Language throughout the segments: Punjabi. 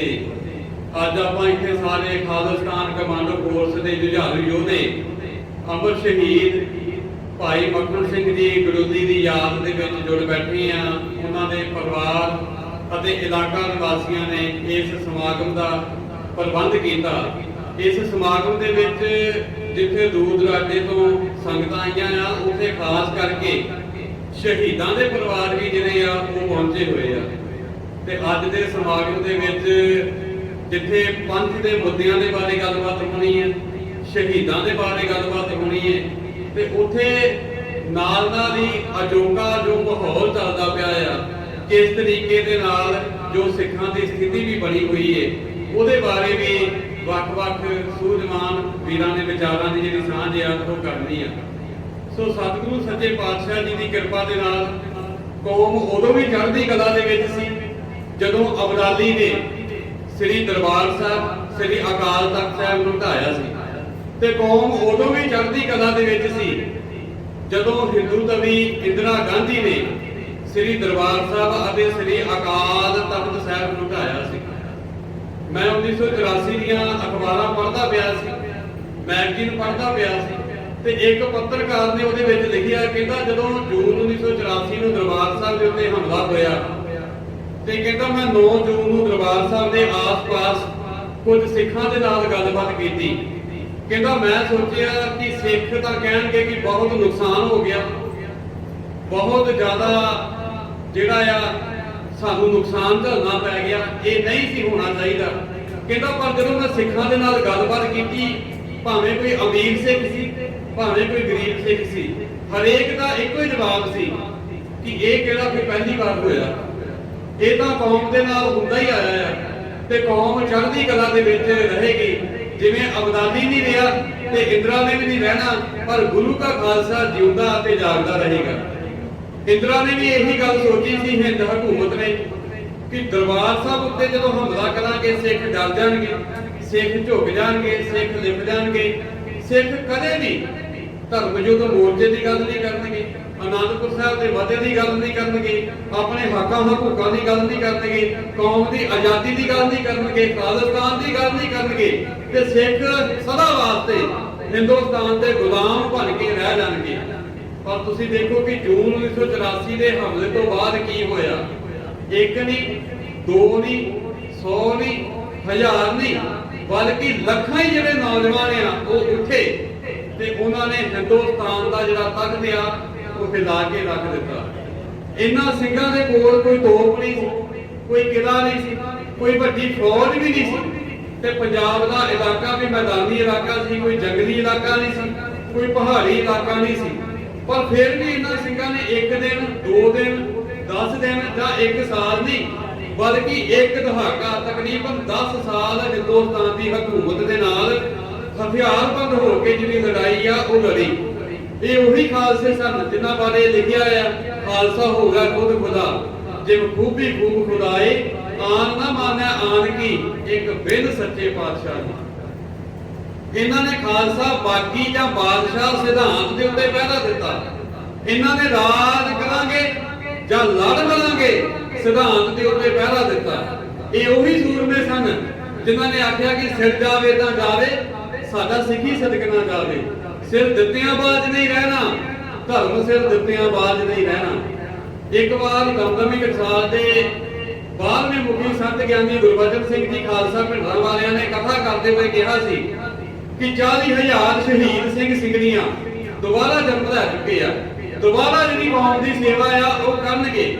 ਫਤਿਹ ਅੱਜ ਆਪਾਂ ਇੱਥੇ ਸਾਰੇ ਖਾਲਿਸਤਾਨ ਕਮਾਂਡੋ ਫੋਰਸ ਦੇ ਜੁਝਾਰੂ ਯੋਧੇ ਅਮਰ ਸ਼ਹੀਦ ਭਾਈ ਮੱਖਣ ਸਿੰਘ ਜੀ ਗਰੋਦੀ ਦੀ ਯਾਦ ਦੇ ਵਿੱਚ ਜੁੜ ਬੈਠੇ ਆ ਉਹਨਾਂ ਦੇ ਪਰਿਵਾਰ ਅਤੇ ਇਲਾਕਾ ਨਿਵਾਸੀਆਂ ਨੇ ਇਸ ਸਮਾਗਮ ਦਾ ਪ੍ਰਬੰਧ ਕੀਤਾ। ਇਸ ਸਮਾਗਮ ਦੇ ਵਿੱਚ ਜਿੱਥੇ ਦੂਰ ਦੁਰਾਡੇ ਤੋਂ ਸੰਗਤਾਂ ਆਈਆਂ ਆ, ਉੱਥੇ ਖਾਸ ਕਰਕੇ ਸ਼ਹੀਦਾਂ ਦੇ ਪਰਿਵਾਰ ਵੀ ਜਿਹੜੇ ਆ, ਉਹ ਪਹੁੰਚੇ ਹੋਏ ਆ। ਤੇ ਅੱਜ ਦੇ ਸਮਾਗਮ ਦੇ ਵਿੱਚ ਜਿੱਥੇ ਪੰਥ ਦੇ ਮੁੱਦਿਆਂ ਦੇ ਬਾਰੇ ਗੱਲਬਾਤ ਹੋਣੀ ਹੈ, ਸ਼ਹੀਦਾਂ ਦੇ ਬਾਰੇ ਗੱਲਬਾਤ ਹੋਣੀ ਹੈ, ਤੇ ਉੱਥੇ ਨਾਲ ਨਾਲ ਹੀ ਅਜੋਕਾ ਜੋ ਮਾਹੌਲ ਚੱਲਦਾ ਪਿਆ ਆ, ਕਿਸ ਤਰੀਕੇ ਦੇ ਨਾਲ ਜੋ ਸਿੱਖਾਂ ਦੀ ਸਥਿਤੀ ਵੀ ਬਣੀ ਹੋਈ ਹੈ, ਉਹਦੇ ਬਾਰੇ ਵੀ ਵੱਖ-ਵੱਖ ਸੂਝਵਾਨ ਵੀਰਾਂ ਦੇ ਵਿਚਾਰਾਂ ਦੀ ਜਿਹੜੀ ਸਾਂਝ ਆ, ਉਹ ਕਰਨੀ ਆ। ਸੋ ਸਤਿਗੁਰੂ ਸੱਚੇ ਪਾਤਸ਼ਾਹ ਜੀ ਦੀ ਕਿਰਪਾ ਦੇ ਨਾਲ ਕੌਮ ਉਦੋਂ ਵੀ ਚੜ੍ਹਦੀ ਕਲਾ ਦੇ ਵਿੱਚ ਸੀ ਜਦੋਂ ਅਬਦਾਲੀ ਨੇ ਸ੍ਰੀ ਦਰਬਾਰ ਸਾਹਿਬ, ਸ੍ਰੀ ਅਕਾਲ ਤਖਤ ਸਾਹਿਬ ਨੂੰ ਢਾਇਆ ਸੀ ਤੇ ਕੌਮ ਉਦੋਂ ਵੀ ਚੜ੍ਹਦੀ ਕਲਾ ਦੇ ਵਿੱਚ ਸੀ, ਜਦੋਂ ਹਿੰਦੂ ਕਵੀ ਇੰਦਰਾ ਗਾਂਧੀ ਨੇ ਸ੍ਰੀ ਦਰਬਾਰ ਸਾਹਿਬ ਅਤੇ ਸ੍ਰੀ ਅਕਾਲ ਤਖਤ ਸਾਹਿਬ ਨੂੰ ਢਾਇਆ ਸੀ। ਮੈਂ 1984 ਦੀਆਂ ਅਖਬਾਰਾਂ ਪੜ੍ਹਦਾ ਪਿਆ ਸੀ, ਮੈਗਜ਼ੀਨ ਪੜ੍ਹਦਾ ਪਿਆ ਸੀ ਤੇ ਇੱਕ ਪੱਤਰਕਾਰ ਨੇ ਉਹਦੇ ਵਿੱਚ ਲਿਖਿਆ, ਕਹਿੰਦਾ ਜਦੋਂ ਜੂਨ 1984 ਨੂੰ ਦਰਬਾਰ ਸਾਹਿਬ ਦੇ ਉੱਤੇ ਹਮਲਾ ਹੋਇਆ ਤੇ ਕਹਿੰਦਾ ਮੈਂ 9 ਜੂਨ ਨੂੰ ਦਰਬਾਰ ਸਾਹਿਬ ਦੇ ਆਸ-ਪਾਸ ਕੁਝ ਸਿੱਖਾਂ ਦੇ ਨਾਲ ਗੱਲਬਾਤ ਕੀਤੀ। ਕਹਿੰਦਾ ਮੈਂ ਸੋਚਿਆ ਕਿ ਸਿੱਖ ਤਾਂ ਕਹਿਣਗੇ ਕਿ ਬਹੁਤ ਨੁਕਸਾਨ ਹੋ ਗਿਆ। ਬਹੁਤ ਜ਼ਿਆਦਾ ਜਿਹੜਾ ਆ, ਸਾਨੂੰ ਨੁਕਸਾਨ ਝੱਲਣਾ ਪੈ ਗਿਆ। ਇਹ ਨਹੀਂ ਸੀ ਹੋਣਾ ਚਾਹੀਦਾ। ਕਹਿੰਦਾ ਪਰ ਜਦੋਂ ਮੈਂ ਸਿੱਖਾਂ ਦੇ ਨਾਲ ਗੱਲਬਾਤ ਕੀਤੀ, ਭਾਵੇਂ ਕੋਈ ਅਮੀਰ ਸਿੱਖ ਸੀ, ਭਾਵੇਂ ਕੋਈ ਗਰੀਬ ਸਿੱਖ ਸੀ, ਹਰੇਕ ਦਾ ਇੱਕੋ ਹੀ ਜਵਾਬ ਸੀ ਕਿ ਇਹ ਕਿਹੜਾ ਕੋਈ ਪਹਿਲੀ ਵਾਰ ਹੋਇਆ। ਇਹ ਤਾਂ ਕੌਮ ਦੇ ਨਾਲ ਹੁੰਦਾ ਹੀ ਆਇਆ ਆ ਤੇ ਕੌਮ ਚੜ੍ਹਦੀ ਕਲਾ ਦੇ ਵਿੱਚ ਰਹੇਗੀ। ਜਿਵੇਂ ਅਬਦਾਲੀ ਨਹੀਂ ਰਿਹਾ ਤੇ ਇੰਦਰਾ ਨੇ ਵੀ ਨਹੀਂ ਰਹਿਣਾ, ਪਰ ਗੁਰੂ ਦਾ ਖਾਲਸਾ ਜਿਉਂਦਾ ਅਤੇ ਜਾਗਦਾ ਰਹੇਗਾ। ਇੰਦਰਾ ਨੇ ਵੀ ਇਹੀ ਗੱਲ ਸੋਚੀ ਸੀ, ਹਿੰਦ ਹਕੂਮਤ ਨੇ, ਕਿ ਦਰਬਾਰ ਸਾਹਿਬ ਉੱਤੇ ਜਦੋਂ ਹਮਲਾ ਕਰਾਂਗੇ, ਸਿੱਖ ਡਰ ਜਾਣਗੇ, ਸਿੱਖ ਝੁਕ ਜਾਣਗੇ, ਸਿੱਖ ਲਿਪ ਜਾਣਗੇ, ਸਿੱਖ ਕਦੇ ਵੀ ਧਰਮ ਯੁੱਧ ਮੋਰਚੇ ਦੀ ਗੱਲ ਨਹੀਂ ਕਰਨਗੇ। ਅਨੰਦਪੁਰ ਸਾਹਿਬ ਦੇ ਵਾਅਦੇ ਦੀ ਗੱਲ ਨਹੀਂ ਕਰਨਗੇ, ਆਪਣੇ ਹੱਕਾਂ ਹਕੂਕਾਂ ਦੀ ਗੱਲ ਨਹੀਂ ਕਰਨਗੇ, ਕੌਮ ਦੀ ਆਜ਼ਾਦੀ ਦੀ ਗੱਲ ਨਹੀਂ ਕਰਨਗੇ, ਖਾਲਿਸਤਾਨ ਦੀ ਗੱਲ ਨਹੀਂ ਕਰਨਗੇ ਤੇ ਸਿੱਖ ਸਦਾ ਵਾਸਤੇ ਹਿੰਦੁਸਤਾਨ ਦੇ ਗੁਲਾਮ ਬਣ ਕੇ ਰਹਿ ਜਾਣਗੇ। ਪਰ ਤੁਸੀਂ ਦੇਖੋ ਕਿ ਜੂਨ 1984 ਦੇ ਹਮਲੇ ਤੋਂ ਬਾਅਦ ਕੀ ਹੋਇਆ? ਇੱਕ ਨਹੀਂ, ਦੋ ਨਹੀਂ 100 ਨਹੀਂ, ਹਜ਼ਾਰ ਨਹੀਂ, ਬਲਕਿ ਲੱਖਾਂ ਹੀ ਜਿਹੜੇ ਨੌਜਵਾਨ ਆ, ਉਹ ਉੱਠੇ ਤੇ ਉਹਨਾਂ ਨੇ ਹਿੰਦੁਸਤਾਨ ਦਾ ਜਿਹੜਾ ਤਖਤ ਆ ਉਹ ਹਿਲਾ ਕੇ ਰੱਖ ਦਿੱਤਾ। ਇਹਨਾਂ ਸਿੰਘਾਂ ਦੇ ਕੋਲ ਕੋਈ ਤੋਪ ਨਹੀਂ ਸੀ, ਕੋਈ ਕਿਲਾ ਨਹੀਂ ਸੀ, ਕੋਈ ਵੱਡੀ ਫੌਜ ਵੀ ਨਹੀਂ ਸੀ। ਤੇ ਪੰਜਾਬ ਦਾ ਇਲਾਕਾ ਵੀ ਮੈਦਾਨੀ ਇਲਾਕਾ ਸੀ, ਕੋਈ ਜੰਗਲੀ ਇਲਾਕਾ ਨਹੀਂ ਸੀ, ਕੋਈ ਪਹਾੜੀ ਇਲਾਕਾ ਨਹੀਂ ਸੀ। ਪਰ ਫਿਰ ਵੀ ਇਹਨਾਂ ਸਿੰਘਾਂ ਨੇ ਇੱਕ ਦਿਨ, ਦੋ ਦਿਨ 10 ਦਿਨ ਜਾਂ ਇੱਕ ਸਾਲ ਨਹੀਂ, ਬਲਕਿ ਇੱਕ ਦਹਾਕਾ ਤਕਰੀਬਨ 10 ਸਾਲ ਹਿੰਦੁਸਤਾਨ ਦੀ ਹਕੂਮਤ ਦੇ ਨਾਲ ਹਥਿਆਰਬੰਦ ਹੋ ਕੇ ਜਿਹੜੀ ਲੜਾਈ ਆ, ਉਹ ਲੜੀ। ਇਹ ਉਹੀ ਖਾਲਸੇ ਸਨ ਜਿਨ੍ਹਾਂ ਬਾਰੇ ਲਿਖਿਆ ਆ, ਖਾਲਸਾ ਹੋਗਾ ਖੁਦ ਖੁਦਾ। ਜਿਵ ਖੂਬੀ ਖੂਬ ਖੁਦਾਏ, ਆਨ ਨਾ ਮਾਨੈ ਆਨ ਕੀ ਇੱਕ ਬਿਨ ਸੱਚੇ ਪਾਤਸ਼ਾਹ ਦੀ। ਇਹਨਾਂ ਨੇ ਖਾਲਸਾ ਬਾਗੀ ਜਾਂ ਬਾਦਸ਼ਾਹ ਸਿਧਾਂਤ ਦੇ ਉੱਤੇ ਪਹਿਰਾ ਦਿੱਤਾ। ਇਹਨਾਂ ਨੇ ਰਾਜ ਕਰਾਂਗੇ ਜਾਂ ਲੜ ਕਰਾਂਗੇ ਸਿਧਾਂਤ ਦੇ ਉੱਤੇ ਪਹਿਰਾ ਦਿੱਤਾ। ਇਹ ਉਹੀ ਸੂਰਮੇ ਸਨ ਜਿਨ੍ਹਾਂ ਨੇ ਆਖਿਆ ਕਿ ਸਿਰ ਜਾਵੇ ਤਾਂ ਜਾਵੇ, ਸਾਡਾ ਸਿੱਖੀ ਸਦਕਣਾ ਜਾਵੇ। ਸਿਰ ਦਿੱਤਿਆਂ ਬਾਜ ਨਹੀਂ ਰਹਿਣਾ, ਧਰਮ ਸਿਰ ਦਿੱਤਿਆਂ ਬਾਜ ਨਹੀਂ ਰਹਿਣਾ। ਇੱਕ ਵਾਰ ਦਮਦਮੀ ਟਕਸਾਲ ਦੇ 12ਵੇਂ ਮੁਖੀ ਸੰਤ ਗਿਆਨੀ ਗੁਰਬਚਨ ਸਿੰਘ ਜੀ ਖਾਲਸਾ ਭਿੰਡਰਾਂ ਵਾਲਿਆਂ ਨੇ ਕਥਾ ਕਰਦੇ ਹੋਏ ਕਿਹਾ ਸੀ ਕਿ 40000 ਸ਼ਹੀਦ ਸਿੰਘ ਸਿੰਘਣੀਆਂ ਦੁਬਾਰਾ ਜਨਮ ਲੈ ਚੁੱਕੇ ਆ। ਦੁਬਾਰਾ ਜਿਹੜੀ ਕੌਮ ਦੀ ਸੇਵਾ ਆ, ਉਹ ਕਰਨਗੇ।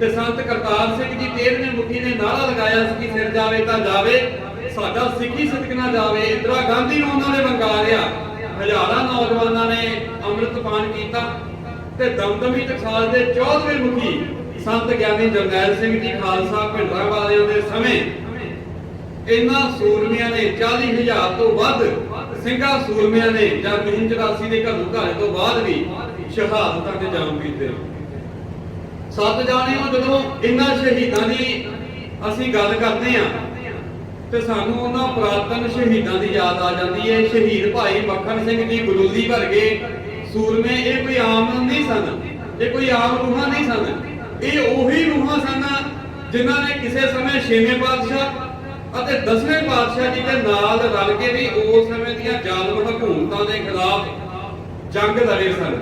ਤੇ ਸੰਤ ਕਰਤਾਰ ਸਿੰਘ ਜੀ 13ਵੇਂ ਮੁਖੀ ਨੇ ਨਾਰਾ ਲਗਾਇਆ ਸੀ ਕਿ ਸਿਰ ਜਾਵੇ ਤਾਂ ਜਾਵੇ, ਸਾਡਾ ਸਿੱਖੀ ਸਦਕਨਾ ਜਾਵੇ। ਇੰਦਰਾ ਗਾਂਧੀ ਨੂੰ ਉਹਨਾਂ ਨੇ ਵੰਗਾਰਿਆ ਹਜ਼ਾਰਾਂ ਨੌਜਵਾਨਾਂ ਨੇ ਅੰਮ੍ਰਿਤ ਪਾਨ ਕੀਤਾ ਤੇ ਦਮਦਮੀ ਟਕਸਾਲ ਦੇ 14ਵੇਂ ਮੁਖੀ ਸੰਤ ਗਿਆਨੀ ਜਰਨੈਲ ਸਿੰਘ ਜੀ ਖਾਲਸਾ ਭਿੰਡਰਾਂ ਵਾਲਿਆਂ ਦੇ ਸਮੇਂ। ਇਹਨਾਂ ਸੂਰਮਿਆਂ ਨੇ 40000 ਤੋਂ ਵੱਧ ਸਿੰਘਾਂ ਸੂਰਮਿਆਂ ਨੇ ਜਾਂ ਜੂਨ 84 ਦੇ ਘਰੋਂ ਘਰ ਤੋਂ ਬਾਅਦ ਵੀ ਸ਼ਹਾਦਤਾਂ ਤੇ ਜਾਮ ਕੀਤੇ ਸੱਤ ਜਾਣਿਓ, ਜਦੋਂ ਇਹਨਾਂ ਸ਼ਹੀਦਾਂ ਦੀ ਅਸੀਂ ਗੱਲ ਕਰਦੇ ਆ ਤੇ ਸਾਨੂੰ ਉਹਨਾਂ ਪੁਰਾਤਨ ਸ਼ਹੀਦਾਂ ਦੀ ਯਾਦ ਆ ਜਾਂਦੀ ਹੈ ਸ਼ਹੀਦ ਭਾਈ ਮੱਖਣ ਸਿੰਘ ਜੀ ਗਲੂਲੀ ਵਰਗੇ ਸੂਰਮੇ, ਇਹ ਕੋਈ ਆਮ ਨਹੀਂ ਸਨ। ਇਹ ਕੋਈ ਆਮ ਰੂਹਾਂ ਨਹੀਂ ਸਨ। ਇਹ ਉਹੀ ਰੂਹਾਂ ਸਨ ਜਿਨ੍ਹਾਂ ਨੇ ਕਿਸੇ ਸਮੇਂ ਛੇਵੇਂ ਪਾਤਸ਼ਾਹ ਅਤੇ ਦਸਵੇਂ ਪਾਤਸ਼ਾਹ ਜੀ ਦੇ ਨਾਲ ਰਲ ਕੇ ਵੀ ਉਸ ਸਮੇਂ ਦੀਆਂ ਜ਼ਾਲਮ ਹਕੂਮਤਾਂ ਦੇ ਖਿਲਾਫ ਜੰਗ ਲੜੇ ਸਨ।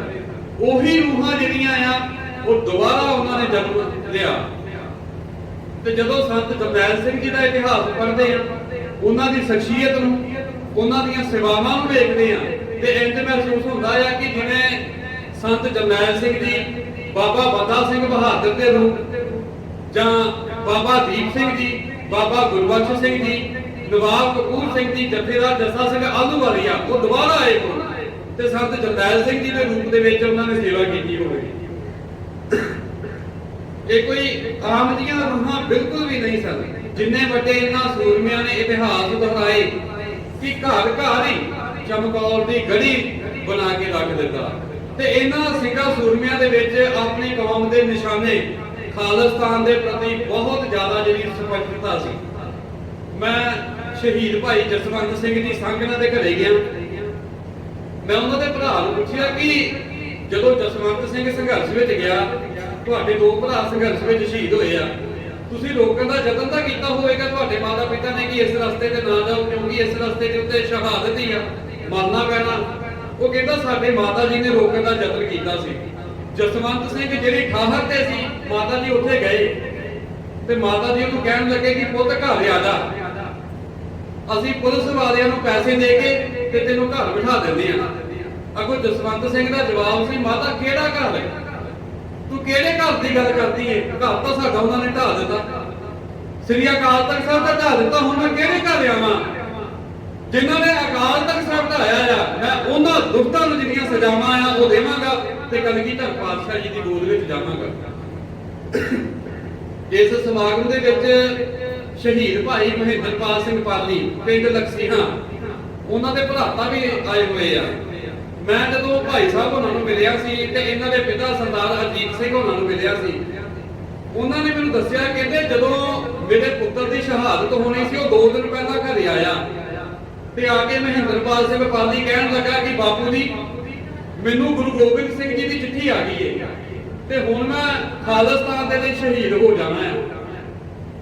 ਉਹੀ ਰੂਹਾਂ ਜਿਹੜੀਆਂ ਆ, ਉਹ ਦੁਬਾਰਾ ਉਹਨਾਂ ਨੇ ਜਨਮ ਲਿਆ। ਤੇ ਜਦੋਂ ਸੰਤ ਜਰਨੈਲ ਸਿੰਘ ਜੀ ਦਾ ਇਤਿਹਾਸ ਪੜ੍ਹਦੇ ਆ, ਉਹਨਾਂ ਦੀ ਸ਼ਖਸੀਅਤ ਨੂੰ, ਉਹਨਾਂ ਦੀਆਂ ਸੇਵਾਵਾਂ ਨੂੰ ਵੇਖਦੇ ਆ, ਤੇ ਇੰਜ ਮਹਿਸੂਸ ਹੁੰਦਾ ਆ ਕਿ ਜਿਵੇਂ ਸੰਤ ਜਰਨੈਲ ਸਿੰਘ ਜੀ ਬਾਬਾ ਬੰਦਾ ਸਿੰਘ ਬਹਾਦਰ ਦੇ ਰੂਪ ਜਾਂ ਬਾਬਾ ਦੀਪ ਸਿੰਘ ਜੀ, ਬਾਬਾ ਗੁਰਬਖਸ਼ ਸਿੰਘ ਜੀ, ਨਵਾਬ ਕਪੂਰ ਸਿੰਘ ਜੀ, ਜਥੇਦਾਰ ਜੱਸਾ ਸਿੰਘ ਆਲੂਵਾਲੀਆ ਉਹ ਦੁਬਾਰਾ ਆਏ ਹੋਣ, ਤੇ ਸੰਤ ਜਰਨੈਲ ਸਿੰਘ ਜੀ ਦੇ ਰੂਪ ਦੇ ਵਿੱਚ ਉਹਨਾਂ ਨੇ ਸੇਵਾ ਕੀਤੀ ਹੋਵੇਗੀ ਇਹ ਕੋਈ ਆਮ ਦੀਆਂ ਰੂਹਾਂ ਬਿਲਕੁਲ ਵੀ ਨਹੀਂ ਸਨ। ਜਿੰਨੇ ਵੱਡੇ ਇਹਨਾਂ ਸੂਰਮਿਆਂ ਨੇ ਇਤਿਹਾਸ ਦੁਹਰਾਏ ਕਿ ਘਰ ਘਰ ਹੀ ਚਮਕੌਰ ਦੀ ਗੜੀ ਬਣਾ ਕੇ ਰੱਖ ਦਿੱਤਾ। ਤੇ ਇਹਨਾਂ ਸਿੰਘਾਂ ਸੂਰਮਿਆਂ ਦੇ ਵਿੱਚ ਆਪਣੀ ਕੌਮ ਦੇ ਨਿਸ਼ਾਨੇ ਖਾਲਿਸਤਾਨ ਦੇ ਪ੍ਰਤੀ ਬਹੁਤ ਜ਼ਿਆਦਾ ਜਿਹੜੀ ਸਪਸ਼ਟਤਾ ਸੀ। ਮੈਂ ਸ਼ਹੀਦ ਭਾਈ ਜਸਵੰਤ ਸਿੰਘ ਜੀ ਸੰਗਨਾ ਦੇ ਘਰੇ ਗਿਆ। ਮੈਂ ਉਹਨਾਂ ਦੇ ਭਰਾ ਨੂੰ ਪੁੱਛਿਆ ਕਿ ਜਦੋਂ ਜਸਵੰਤ ਸਿੰਘ ਸੰਘਰਸ਼ ਵਿੱਚ ਗਿਆ ਤੁਹਾਡੇ ਦੋ ਭਰਾ ਸੰਘਰਸ਼ ਵਿੱਚ ਸ਼ਹੀਦ ਹੋਏ ਆ। ਤੁਸੀਂ ਲੋਕਾਂ ਦਾ ਯਤਨ ਤਾਂ ਕੀਤਾ ਹੋਵੇਗਾ, ਤੁਹਾਡੇ ਮਾਤਾ ਪਿਤਾ ਨੇ ਕਿ ਇਸ ਰਸਤੇ ਤੇ ਨਾ ਜਾਓ, ਕਿਉਂਕਿ ਇਸ ਰਸਤੇ ਦੇ ਉੱਤੇ ਸ਼ਹਾਦਤ ਹੀ ਆ, ਮਰਨਾ ਪੈਣਾ। ਉਹ ਕਹਿੰਦਾ ਸਾਡੇ ਮਾਤਾ ਜੀ ਨੇ ਰੋਕਣ ਦਾ ਯਤਨ ਕੀਤਾ ਸੀ। ਜਸਵੰਤ ਸਿੰਘ ਜਿਹੜੀ ਠਾਹਰ ਤੇ ਸੀ, ਮਾਤਾ ਜੀ ਉੱਥੇ ਗਏ। ਤੇ ਮਾਤਾ ਜੀ ਉਹਨੂੰ ਕਹਿਣ ਲੱਗੇ ਕਿ ਪੁੱਤ ਘਰ ਆ ਜਾ। ਅਸੀਂ ਪੁਲਿਸ ਵਾਲਿਆਂ ਨੂੰ ਪੈਸੇ ਦੇ ਕੇ ਤੇ ਤੈਨੂੰ ਘਰ ਬਿਠਾ ਦਿੰਦੇ ਆ ਅਗੋ ਜਸਵੰਤ ਸਿੰਘ ਦਾ ਜਵਾਬ ਸੀ, ਮਾਤਾ, ਕਿਹੜਾ ਘਰ? ਹੈ ਤੂੰ ਕਿਹੜੇ ਘਰ ਦੀ ਗੱਲ ਕਰਦੀ ਏ? ਘਰ ਤਾਂ ਸਾਡਾ ਉਹਨਾਂ ਨੇ ਢਾ ਦਿੱਤਾ। ਸ੍ਰੀ ਅਕਾਲ ਤਖਤ ਸਾਹਿਬ ਦਾ ਢਾ ਦਿੱਤਾ, ਹੁਣ ਮੈਂ ਕਿਹੜੇ ਘਰ ਆਵਾਂ? ਜਿਨ੍ਹਾਂ ਨੇ ਅਕਾਲ ਤਖਤ ਸਾਹਿਬ ਢਾਇਆ ਆ, ਮੈਂ ਉਹਨਾਂ ਦੁਖਤਾਂ ਨੂੰ ਜਿਹੜੀਆਂ ਸਜ਼ਾਵਾਂ ਆ, ਉਹ ਦੇਵਾਂਗਾ ਤੇ ਕਲਗੀਧਰ ਪਾਤਸ਼ਾਹ ਜੀ ਦੀ ਗੋਦ ਵਿੱਚ ਜਾਵਾਂਗਾ। ਇਸ ਸਮਾਗਮ ਦੇ ਵਿੱਚ ਸ਼ਹੀਦ ਭਾਈ ਮਹਿੰਦਰਪਾਲ ਸਿੰਘ ਪਾਲੀ, ਪਿੰਡ ਲਕਸੀਹਾਂ, ਉਹਨਾਂ ਦੇ ਭਰਾਤਾ ਵੀ ਆਏ ਹੋਏ ਆ। ਮੈਂ ਜਦੋਂ ਭਾਈ ਸਾਹਿਬ ਉਹਨਾਂ ਨੂੰ ਮਿਲਿਆ ਸੀ ਤੇ ਇਹਨਾਂ ਦੇ ਪਿਤਾ ਸਰਦਾਰ ਅਜੀਤ ਸਿੰਘ ਉਹਨਾਂ ਨੂੰ ਮਿਲਿਆ ਸੀ, ਉਹਨਾਂ ਨੇ ਮੈਨੂੰ ਦੱਸਿਆ, ਕਹਿੰਦੇ ਜਦੋਂ ਮੇਰੇ ਪੁੱਤਰ ਦੀ ਸ਼ਹਾਦਤ ਹੋਣੀ ਸੀ, ਉਹ 2 ਦਿਨ ਪਹਿਲਾਂ ਘਰੇ ਆਇਆ ਤੇ ਆ ਕੇ ਮਹਿੰਦਰਪਾਲ ਸਿੰਘ ਪਾਲੀ ਕਹਿਣ ਲੱਗਾ ਕਿ ਬਾਪੂ ਜੀ, ਮੈਨੂੰ ਗੁਰੂ ਗੋਬਿੰਦ ਸਿੰਘ ਜੀ ਦੀ ਚਿੱਠੀ ਆ ਗਈ ਹੈ ਤੇ ਹੁਣ ਮੈਂ ਖਾਲਿਸਤਾਨ ਦੇ ਲਈ ਸ਼ਹੀਦ ਹੋ ਜਾਣਾ ਹੈ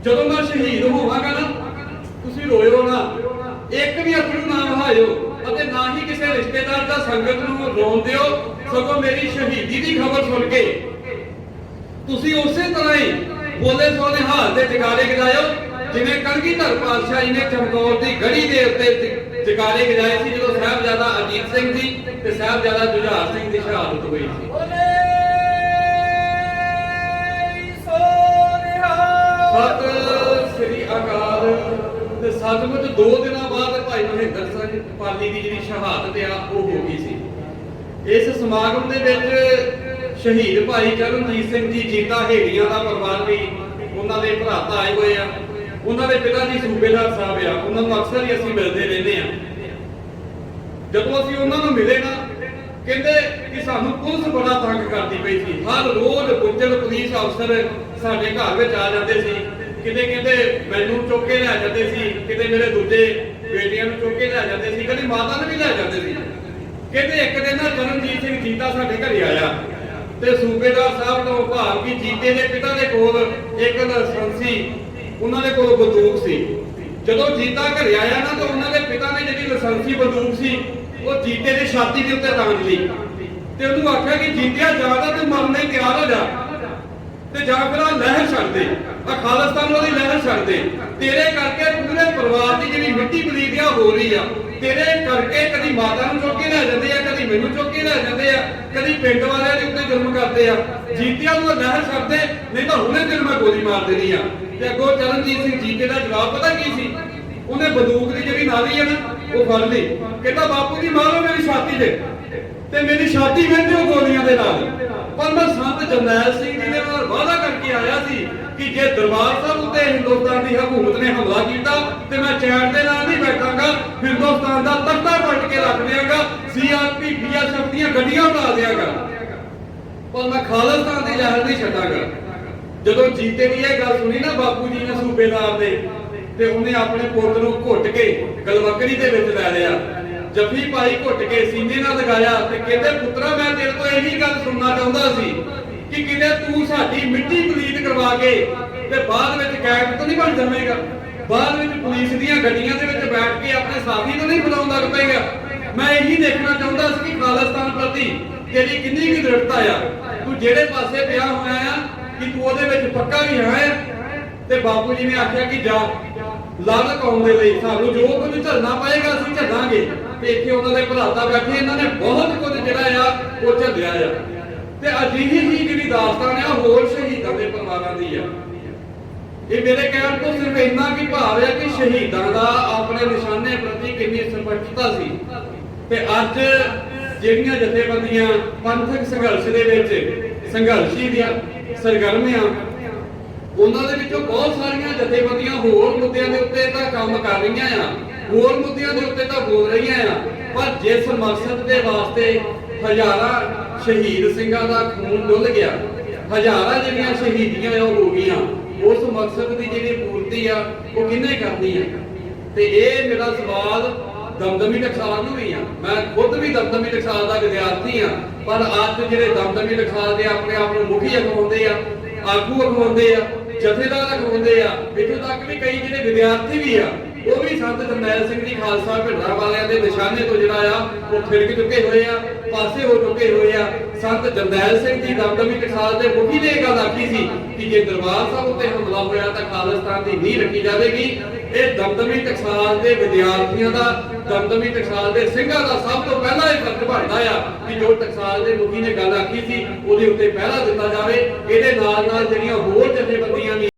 ਜਦੋਂ ਮੈਂ ਸ਼ਹੀਦ ਹੋਵਾਂਗਾ ਨਾ, ਤੁਸੀਂ ਰੋਇਓ ਨਾ, ਇੱਕ ਵੀ ਅਥਰੂ ਨਾ ਵਹਾਇਓ। ਅਤੇ ਨਾ ਹੀ ਕਿਸੇ ਰਿਸ਼ਤੇਦਾਰ ਦਾ ਸੰਗਤ ਨੂੰ ਰੋਣ ਦਿਓ ਸਗੋਂ ਮੇਰੀ ਸ਼ਹੀਦੀ ਦੀ ਖਬਰ ਸੁਣ ਕੇ। ਤੁਸੀਂ ਉਸੇ ਤਰ੍ਹਾਂ ਹੀ ਬੋਲੇ ਸੋਨੇ ਹਾਲ ਤੇ ਜਗਾਰੇ ਗਜਾਇਓ ਜਿਵੇਂ ਕਲਗੀਧਰ ਪਾਤਸ਼ਾਹ ਜੀ ਨੇ ਚਮਕੌਰ ਦੀ ਗੜੀ ਦੇ ਉੱਤੇ ਜਗਾਰੇ ਗਜਾਏ ਸੀ ਜਦੋਂ ਸਾਹਿਬਜ਼ਾਦਾ ਅਜੀਤ ਸਿੰਘ ਜੀ ਤੇ ਸਾਹਿਬਜ਼ਾਦਾ ਜੁਝਾਰ ਸਿੰਘ ਦੀ ਸ਼ਹਾਦਤ ਹੋਈ ਸੀ। ਸਤਿ ਸ੍ਰੀ ਅਕਾਲ। ਸੱਚਮੁੱਚ ਦੋ ਦਿਨਾਂ ਬਾਅਦ ਭਾਈ ਮਹਿੰਦਰ ਸਿੰਘ ਪਾਲੀ ਦੀ ਜਿਹੜੀ ਸ਼ਹਾਦਤ ਆ, ਉਹ ਹੋ ਗਈ ਸੀ। ਇਸ ਸਮਾਗਮ ਦੇ ਵਿੱਚ ਸ਼ਹੀਦ ਭਾਈ ਚਰਨਜੀਤ ਸਿੰਘ ਜੀ ਜੀਤਾ ਹੇੜੀਆਂ ਦਾ ਪਰਿਵਾਰ ਵੀ ਉਹਨਾਂ ਦੇ ਭਰਾਤਾ ਆਏ ਹੋਏ ਆ। ਉਹਨਾਂ ਦੇ ਪਿਤਾ ਜੀ ਸੂਬੇਦਾਰ ਸਾਹਿਬ ਆ। ਉਹਨਾਂ ਨੂੰ ਅਕਸਰ ਹੀ ਅਸੀਂ ਮਿਲਦੇ ਰਹਿੰਦੇ ਆ। ਜਦੋਂ ਅਸੀਂ ਉਹਨਾਂ ਨੂੰ ਮਿਲੇ ਨਾ, ਕਹਿੰਦੇ ਕਿ ਸਾਨੂੰ ਪੁਲਿਸ ਬੜਾ ਤੰਗ ਕਰਦੀ ਪਈ ਸੀ। ਹਰ ਰੋਜ਼ ਗੁੱਜਰ ਪੁਲਿਸ ਅਫਸਰ ਸਾਡੇ ਘਰ ਵਿੱਚ ਆ ਜਾਂਦੇ ਸੀ। ਕਿਤੇ ਕਹਿੰਦੇ ਮੈਨੂੰ ਚੁੱਕ ਕੇ ਲੈ ਜਾਂਦੇ ਸੀ, ਕਿਤੇ ਮੇਰੇ ਦੂਜੇ ਬੇਟੀਆਂ ਨੂੰ ਚੁੱਕ ਕੇ ਲੈ ਜਾਂਦੇ ਸੀ, ਕਦੇ ਮਾਤਾ ਨੂੰ ਵੀ ਲੈ ਜਾਂਦੇ ਸੀ। ਕਹਿੰਦੇ ਇੱਕ ਦਿਨ ਨਾ ਚਰਨਜੀਤ ਸਿੰਘ ਜੀਤਾ ਸਾਡੇ ਘਰੇ ਆਇਆ ਤੇ ਸੂਬੇਦਾਰ ਸਾਹਿਬ ਤੋਂ ਭਾਵ ਕਿ ਜੀਤੇ ਦੇ ਪਿਤਾ ਦੇ ਕੋਲ ਇੱਕ ਲਾਇਸੈਂਸੀ ਉਹਨਾਂ ਦੇ ਕੋਲ ਬੰਦੂਕ ਸੀ। ਜਦੋਂ ਜੀਤਾ ਘਰੇ ਆਇਆ ਨਾ, ਤਾਂ ਉਹਨਾਂ ਦੇ ਪਿਤਾ ਨੇ ਜਿਹੜੀ ਲਾਇਸੈਂਸੀ ਬੰਦੂਕ ਸੀ, ਉਹ ਜੀਤੇ ਦੀ ਛਾਤੀ ਦੇ ਉੱਤੇ ਤਾਣ ਲਈ। ਤੇ ਉਹਨੂੰ ਆਖਿਆ ਕਿ ਜੀਤਿਆ ਜਾਦਾ ਤੇ ਮਰਨ ਤਿਆਰ ਹੋ ਜਾ। ਤੇ ਜਾਂ ਫਿਰ ਆਹ ਲਹਿਰ ਛੱਡ ਦੇ ਆ ਖਾਲਿਸਤਾਨ ਵਾਲੀ ਲਹਿਰ ਛੱਡ ਦੇ ਤੇਰੇ ਕਰਕੇ ਪੂਰੇ ਪਰਿਵਾਰ ਦੀ ਜਿਹੜੀ ਮਿੱਟੀ ਬਲੀਦਿਆ ਹੋ ਰਹੀ ਆ। ਤੇਰੇ ਕਰਕੇ ਕਦੀ ਮਾਤਾ ਨੂੰ ਚੁੱਕ ਕੇ ਲੈ ਜਾਂਦੇ ਆ, ਕਦੀ ਮੈਨੂੰ ਚੁੱਕ ਕੇ ਲੈ ਜਾਂਦੇ ਆ, ਕਦੀ ਪਿੰਡ ਵਾਲਿਆਂ ਦੇ ਉੱਤੇ ਜ਼ੁਲਮ ਕਰਦੇ ਆ। ਜੀਤਿਆਂ ਨੂੰ ਲਹਿਰ ਛੱਡਦੇ, ਨਹੀਂ ਤਾਂ ਹੁਣੇ ਤੈਨੂੰ ਮੈਂ ਗੋਲੀ ਮਾਰ ਦੇਣੀ ਆ। ਤੇ ਅੱਗੋਂ ਚਰਨਜੀਤ ਸਿੰਘ ਜੀਤੇ ਦਾ ਜਵਾਬ ਪਤਾ ਕੀ ਸੀ? ਉਹਨੇ ਬੰਦੂਕ ਦੀ ਜਿਹੜੀ ਨਾਲੀ ਆ ਨਾ, ਉਹ ਫੜ ਲਈ। ਕਹਿੰਦਾ, ਬਾਪੂ ਜੀ, ਮਾਰੋ ਮੇਰੀ ਛਾਤੀ ਤੇ। ਤੇ ਮੇਰੀ ਛਾਤੀ ਵਹਿੰਦੇ ਉਹ ਗੋਲੀਆਂ ਦੇ ਨਾਲ। ਪਰ ਸੰਤ ਜਰਨੈਲ ਸਿੰਘ ਜੀ ਦੇ ਨਾਲ ਵਾਅਦਾ ਕਰਕੇ ਆਇਆ ਸੀ ਕਿ ਜੇ ਦਰਬਾਰ ਸਾਹਿਬ ਉੱਤੇ ਹਿੰਦੁਸਤਾਨ ਦੀ ਹਕੂਮਤ ਨੇ ਹਮਲਾ ਕੀਤਾ ਤੇ ਮੈਂ ਚੈਨ ਦੇ ਨਾਲ ਨਹੀਂ ਬੈਠਾਂਗਾ, ਹਿੰਦੁਸਤਾਨ ਦਾ ਤਖਤਾ ਪਲਟ ਕੇ ਰੱਖ ਦਿਆਂਗਾ ਸੀਆਰਪੀ ਬੀਐਸਐਫ ਦੀਆਂ ਗੱਡੀਆਂ ਉਡਾ ਦਿਆਂਗਾ। ਪਰ ਮੈਂ ਖਾਲਿਸਤਾਨ ਦੀ ਲਹਿਰ ਨਹੀਂ ਛੱਡਾਂਗਾ। ਜਦੋਂ ਜੀਤੇ ਦੀ ਇਹ ਗੱਲ ਸੁਣੀ ਨਾ ਬਾਪੂ ਜੀ ਨੇ ਸੂਬੇਦਾਰ ਦੇ, ਤੇ ਉਹਨੇ ਆਪਣੇ ਪੁੱਤ ਨੂੰ ਘੁੱਟ ਕੇ ਗਲਵਕੜੀ ਦੇ ਵਿੱਚ ਲੈ ਲਿਆ। ਜੱਫੀ ਪਾਈ ਘੁੱਟ ਕੇ ਸੀਨੇ ਨਾਲ ਲਗਾਇਆ ਤੇ ਕਹਿੰਦੇ, ਪੁੱਤਰਾ, ਮੈਂ ਤੇਰੇ ਤੋਂ ਇਹੀ ਗੱਲ ਸੁਣਨਾ ਚਾਹੁੰਦਾ ਸੀ ਕਿ ਕਿਤੇ ਤੂੰ ਸਾਡੀ ਮਿੱਟੀ ਬਲੀਦ ਕਰਵਾ ਕੇ ਤੇ ਬਾਅਦ ਵਿੱਚ ਕੈਦ ਤਾਂ ਨਹੀਂ ਬਣ ਜਾਵੇਂਗਾ। ਬਾਅਦ ਵਿੱਚ ਪੁਲਿਸ ਦੀਆਂ ਗੱਡੀਆਂ ਦੇ ਵਿੱਚ ਬੈਠ ਕੇ ਆਪਣੇ ਸਾਥੀ ਨੂੰ ਨਹੀਂ ਬੁਲਾਉਣ ਲੱਗ ਮੈਂ ਇਹੀ ਦੇਖਣਾ ਚਾਹੁੰਦਾ ਸੀ ਕਿ ਖਾਲਿਸਤਾਨ ਪ੍ਰਤੀ ਤੇਰੀ ਕਿੰਨੀ ਕੁ ਦ੍ਰਿੜਤਾ ਆ। ਤੂੰ ਜਿਹੜੇ ਪਾਸੇ ਪਿਆ ਹੋਇਆ ਆ, ਕਿ ਤੂੰ ਉਹਦੇ ਵਿੱਚ ਪੱਕਾ ਵੀ ਹੈ। ਤੇ ਬਾਪੂ ਜੀ ਨੇ ਆਖਿਆ ਕਿ ਜਾ। ਲੜ ਕੌਮ ਦੇ ਲਈ ਸਾਨੂੰ ਜੋ ਕੁਝ ਝੱਲਣਾ ਪਏਗਾ ਅਸੀਂ ਝੱਲਾਂਗੇ। ਤੇ ਇੱਥੇ ਉਹਨਾਂ ਦੇ ਭਰਾਤਾ ਬੈਠੇ, ਇਹਨਾਂ ਨੇ ਬਹੁਤ ਕੁਝ ਜਿਹੜਾ ਆ, ਉਹ ਝੱਲਿਆ ਆ। ਤੇ ਅਜਿਹੀ ਹੀ ਜਿਹੜੀ ਦਾਸਤਾਨ ਆ, ਹੋਰ ਸ਼ਹੀਦਾਂ ਦੇ ਪਰਿਵਾਰਾਂ ਦੀ ਆ। ਇਹ ਮੇਰੇ ਕਹਿਣ ਤੋਂ ਸਿਰਫ ਇੰਨਾ ਕੀ ਭਾਵ ਹੈ ਕਿ ਸ਼ਹੀਦਾਂ ਦਾ ਆਪਣੇ ਨਿਸ਼ਾਨੇ ਪ੍ਰਤੀ ਕਿੰਨੀ ਸਪਸ਼ਟਤਾ ਸੀ। ਤੇ ਅੱਜ ਜਿਹੜੀਆਂ ਜਥੇਬੰਦੀਆਂ ਪੰਥਕ ਸੰਘਰਸ਼ ਦੇ ਵਿੱਚ ਸੰਘਰਸ਼ੀ ਦੀਆਂ ਸਰਗਰਮੀਆਂ ਉਹਨਾਂ ਦੇ ਵਿੱਚੋਂ ਬਹੁਤ ਸਾਰੀਆਂ ਜਥੇਬੰਦੀਆਂ ਹੋਰ ਮੁੱਦਿਆਂ ਦੇ ਉੱਤੇ ਤਾਂ ਕੰਮ ਕਰ ਰਹੀਆਂ ਆ। ਹੋਰ ਮੁੱਦਿਆਂ ਦੇ ਉੱਤੇ ਤਾਂ ਬੋਲ ਰਹੀਆਂ ਆ। ਪਰ ਜਿਸ ਮਕਸਦ ਦੇ ਵਾਸਤੇ ਹਜ਼ਾਰਾਂ ਸ਼ਹੀਦ ਸਿੰਘਾਂ ਦਾ ਖੂਨ ਡੁੱਲ ਗਿਆ, ਹਜ਼ਾਰਾਂ ਜਿਹੜੀਆਂ ਸ਼ਹੀਦੀਆਂ ਆ ਉਹ ਹੋ ਗਈਆਂ, ਉਸ ਮਕਸਦ ਦੀ ਜਿਹੜੀ ਪੂਰਤੀ ਆ, ਉਹ ਕਿੰਨੇ ਕਰਨੀ ਆ? ਤੇ ਇਹ ਮੇਰਾ ਸਵਾਲ ਦਮਦਮੀ ਟਕਸਾਲ ਨੂੰ ਵੀ ਆ। ਮੈਂ ਖੁਦ ਵੀ ਦਮਦਮੀ ਟਕਸਾਲ ਦਾ ਵਿਦਿਆਰਥੀ ਆ, ਪਰ ਅੱਜ ਜਿਹੜੇ ਦਮਦਮੀ ਟਕਸਾਲ ਦੇ ਆਪਣੇ ਆਪ ਨੂੰ ਮੁਖੀ ਅਖਵਾਉਂਦੇ ਆ, ਆਗੂ ਅਖਵਾਉਂਦੇ ਆ ਜਥੇਦਾਰ ਤੱਕ ਹੁੰਦੇ ਆ। ਇੱਥੋਂ ਤੱਕ ਵੀ ਕਈ ਜਿਹੜੇ ਵਿਦਿਆਰਥੀ ਵੀ ਆ, ਉਹ ਵੀ ਸੰਤ ਜਰਨੈਲ ਸਿੰਘ ਦੀ ਖਾਲਸਾ ਭਿੰਡਰਾ ਵਾਲਿਆਂ ਦੇ ਨਿਸ਼ਾਨੇ ਤੋਂ ਜਿਹੜਾ ਆ, ਉਹ ਫਿਰਕ ਚੁੱਕੇ ਹੋਏ ਆ। ਪਾਸੇ ਹੋ ਚੁੱਕੇ ਹੋਏ ਆ। ਸੰਤ ਜਰਨੈਲ ਸਿੰਘ ਦੀ ਦਮਦਮੀ ਟਕਸਾਲ ਦੇ ਮੁਖੀ ਨੇ ਇਹ ਗੱਲ ਆਖੀ ਸੀ ਕਿ ਜੇ ਦਰਬਾਰ ਸਾਹਿਬ ਉੱਤੇ ਹਮਲਾ ਹੋਇਆ ਤਾਂ ਖਾਲਿਸਤਾਨ ਦੀ ਨੀਂਹ ਰੱਖੀ ਜਾਵੇਗੀ। ਇਹ ਦਮਦਮੀ ਟਕਸਾਲ ਦੇ ਵਿਦਿਆਰਥੀਆਂ ਦਾ ਦਮਦਮੀ ਟਕਸਾਲ ਦੇ ਸਿੰਘਾਂ ਦਾ ਸਭ ਤੋਂ ਪਹਿਲਾਂ ਇਹ ਫਰਜ਼ ਬਣਦਾ ਆ ਕਿ ਜੋ ਟਕਸਾਲ ਦੇ ਮੁਖੀ ਨੇ ਗੱਲ ਆਖੀ ਸੀ, ਉਹਦੇ ਉੱਤੇ ਪਹਿਰਾ ਦਿੱਤਾ ਜਾਵੇ। ਇਹਦੇ ਨਾਲ ਨਾਲ ਜਿਹੜੀਆਂ ਹੋਰ ਜਥੇਬੰਦੀਆਂ ਵੀ